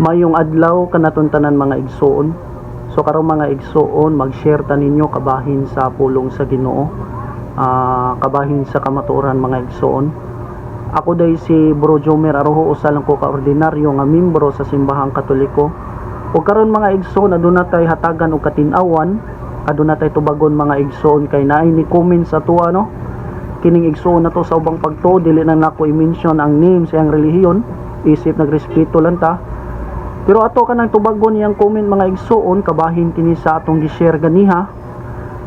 Mayong adlaw kanatuntanan mga igsoon. So karong mga igsoon, mag-share ta ninyo kabahin sa pulong sa Ginoo. Ah, kabahin sa kamatuoran mga igsoon. Ako day si Bro Jomer Aroho usa lang ko ka ordinaryo nga membro sa simbahang Katoliko. Ug karon mga igsoon aduna tay hatagan og katin-awan, aduna tay tubagon mga igsoon kay naay ni comment sa tuwa no. Kining igsoon na to sa ubang pagtuo dili na nako i-mention ang name sa iyang relihiyon, isip nagrespeto lang ta. Pero ato ka nang tubagon niyang comment mga igsoon kabahin kini sa atong gi-share ganiha.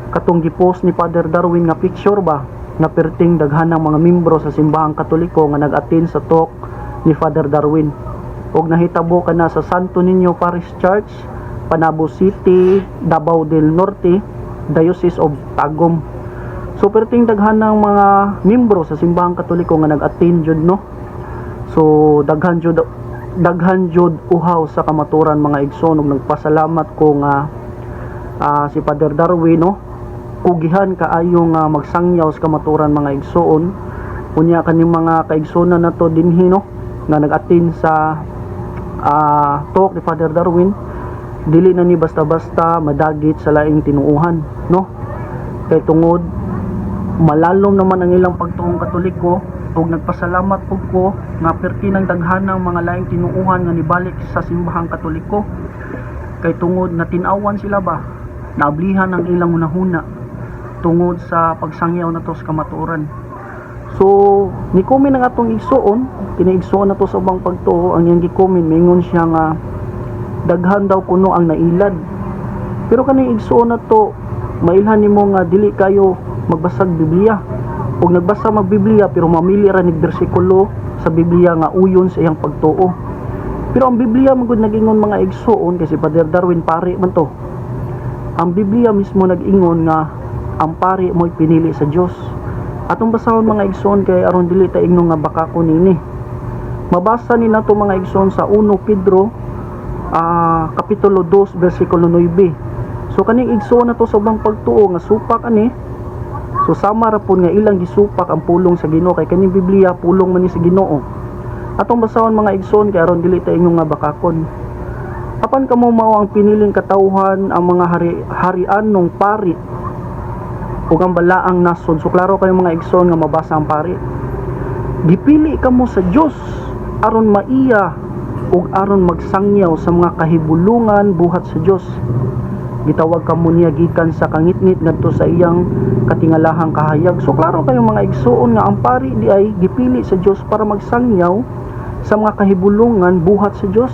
Katong gipost ni Father Darwin nga picture ba? Nga perting daghan ng mga membro sa simbahang katoliko nga nag-attend sa talk ni Father Darwin. Ug nahitabo ka na sa Santo Niño Parish Church Panabo City Davao del Norte Diocese of Tagum. So perting daghan ng mga membro sa simbahang katoliko nga nag-attend jud no? So daghan jud daghan jud uhaw sa kamaturan mga igsoon ug nagpasalamat ko nga ah, si Father Darwin no? Ugihan kaayo nga magsangyaw sa kamaturan mga igsoon. Unya kaning mga kaigsoon na to dinhi no? Nga nag-attend sa ah, talk ni Father Darwin. Dili na ni basta-basta madagit sa laing tinuuhan no? Kay tungod malalom naman ang ilang pagtuong katoliko ug nagpasalamat pug ko nga perti ng daghanang mga laing tinuuhan nga nibalik sa simbahang katoliko. Kay tungod na tinawan sila ba? Naablihan ang ilang hunahuna tungod sa pagsangyaw na to sa kamatuoran. So ni comment ang atong igsoon. Kinaigsoon na to sa ubang pagtuo. Ang iyang gi-comment mingon siya nga daghan daw kuno ang nailad. Pero kaning igsoon na to mailhan nimo nga dili kayo magbasag Biblia ug nagbasa mag Biblia pero mamili ra nig bersikulo sa Biblia nga uyon sa iyang pagtuo. Pero ang Biblia magud nagingon mga igsoon kasi Father Darwin pare man to. Ang Biblia mismo nag-ingon nga ang pari mo'y pinili sa Dios atong basahon mga igsoon kay aron dili ta ingnon nga baka ko nini. Mabasa ni nato mga igsoon sa 1 Pedro ah, kapitulo 2 bersikulo 9 so kaning igsoon na to sa ubang pagtuo nga supak ani so sama ra pud nga ilang gisupak ang pulong sa Ginoo kay kaning Biblia pulong man ni sa Ginoo. Atong basahon mga igsoon kay aron dili ta ingnon nga bakakon. Apan kamo mao ang piniling katawhan ang mga hari, harian nung pari? Ug ang balaang nasod so klaro kayo mga igsoon nga mabasa ang pari. Gipili kamo sa Dios aron maiya ug aron magsangyaw sa mga kahibulungan buhat sa Dios gitawag kamo niya gikan sa kangitngit ngadto sa iyang katingalahang kahayag. So klaro kayo mga igsoon nga ang pari di ay gipili sa Dios para magsangyaw sa mga kahibulungan buhat sa Dios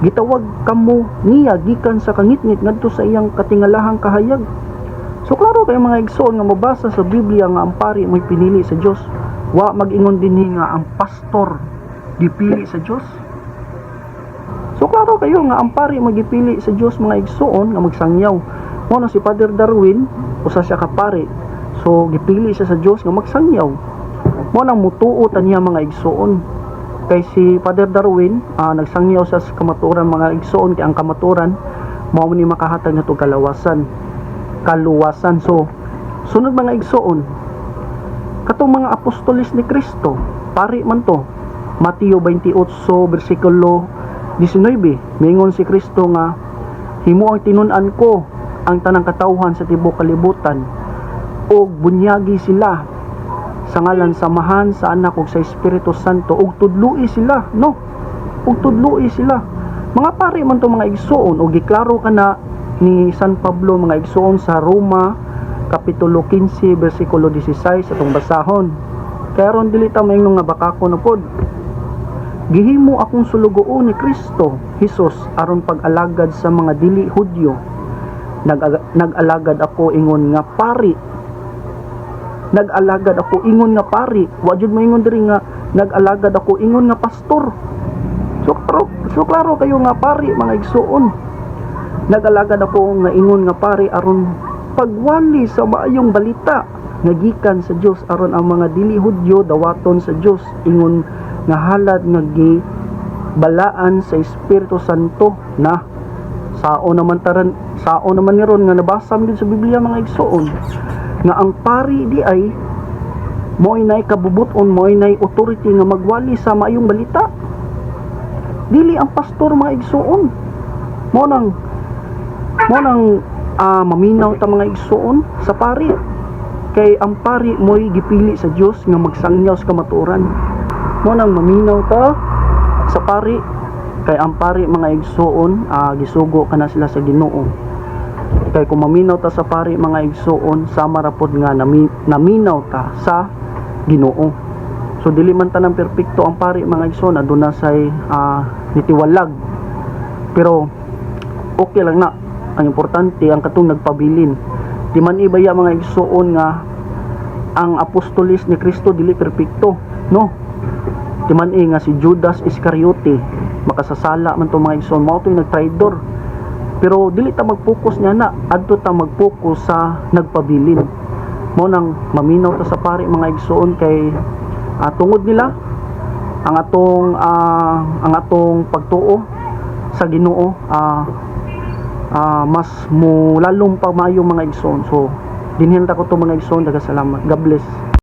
gitawag kamo niya gikan sa kangitngit ngadto sa iyang katingalahang kahayag. So klaro kay mga igsoon nga mabasa sa Biblia nga ang pari mo'y pinili sa Dios wa mag-ingon dinhi nga ang pastor gipili sa Dios so klaro kayo nga ang pari magipili sa Dios mga igsoon nga magsangyaw. Mo na si Father Darwin usa siya ka pari. So gipili siya sa Dios nga magsangyaw. Mo nang mutuo ta niya mga igsoon kay si Father Darwin ah, nagsangyaw sa kamaturan mga igsoon kay ang kamaturan mao ni makahatag nato kalawasan. Kaluwasan. So sunod mga igsoon katong mga apostolis ni Kristo pari man to Mateo 28 bersikulo 19 mingon si Kristo nga himo ang tinun-an ko ang tanang katawhan sa tibok kalibutan ug bunyagi sila sa ngalan samahan sa anak ug sa Espiritu Santo ug tudloi sila no? Ug tudloi sila. Mga pari man to mga igsoon ug giklaro kana ni San Pablo mga igsoon sa Roma kapitulo 15 bersikulo 16 atong basahon. Kaya ron dili ta maingnon nga bakako na pod gihimo akong sulugoon ni Kristo Hesus aron pag-alagad sa mga dili Hudyo. Nag- nag-alagad ako ingon nga pari. Nag-alagad ako ingon nga pari. Wa jud moingon diri nga nag-alagad ako ingon nga pastor. So klaro, so klaro kayo nga pari mga igsuon. Nag-alagad ako nga ingon nga pari aron pagwali sa maayong balita nga gikan sa Dios aron ang mga dili Hudyo dawaton sa Dios ingon nga halad nga balaan sa Espiritu Santo na sao naman taran sao naman ni ron nga nabasa din sa Biblia mga igsoon nga ang pari di ay mo'y nay kabubuton mo'y nay authority nga magwali sa maayong balita. Dili ang pastor mga igsuon mo nang mo nang ah, maminaw ta mga igsuon sa pari. Kay ang pari mo'y gipili sa Dios nga magsangyaw sa kamatuoran mo nang maminaw ta sa pari. Kay ang pari mga igsuon ah, gisugo kana sila sa Ginoo. Kay kung maminaw ta sa pari mga igsuon sama ra pod nga nami, naminaw ta sa Ginoo. So dili man tanang perpekto ang pari mga igsoon aduna say ah, nitiwalag. Pero okay lang na. Ang importante ang katong nagpabilin. Di man ibaya mga igsuon nga ang apostolis ni Kristo dili perpekto no di man i nga si Judas Iscariote. Makasasala man to mga igsoon mao to yung nagtraidor. Pero dili ta mag-focus niya na. Adto ta mag-focus sa nagpabilin. Mo nang maminaw ta sa pari mga igsoon kay ah, tungod nila ang atong ah, ang atong pagtuo sa Ginoo ah ah, mas mo lalong pa mayo mga igsoon. So dinhin ta ko to mga igsoon. Daga salamat God bless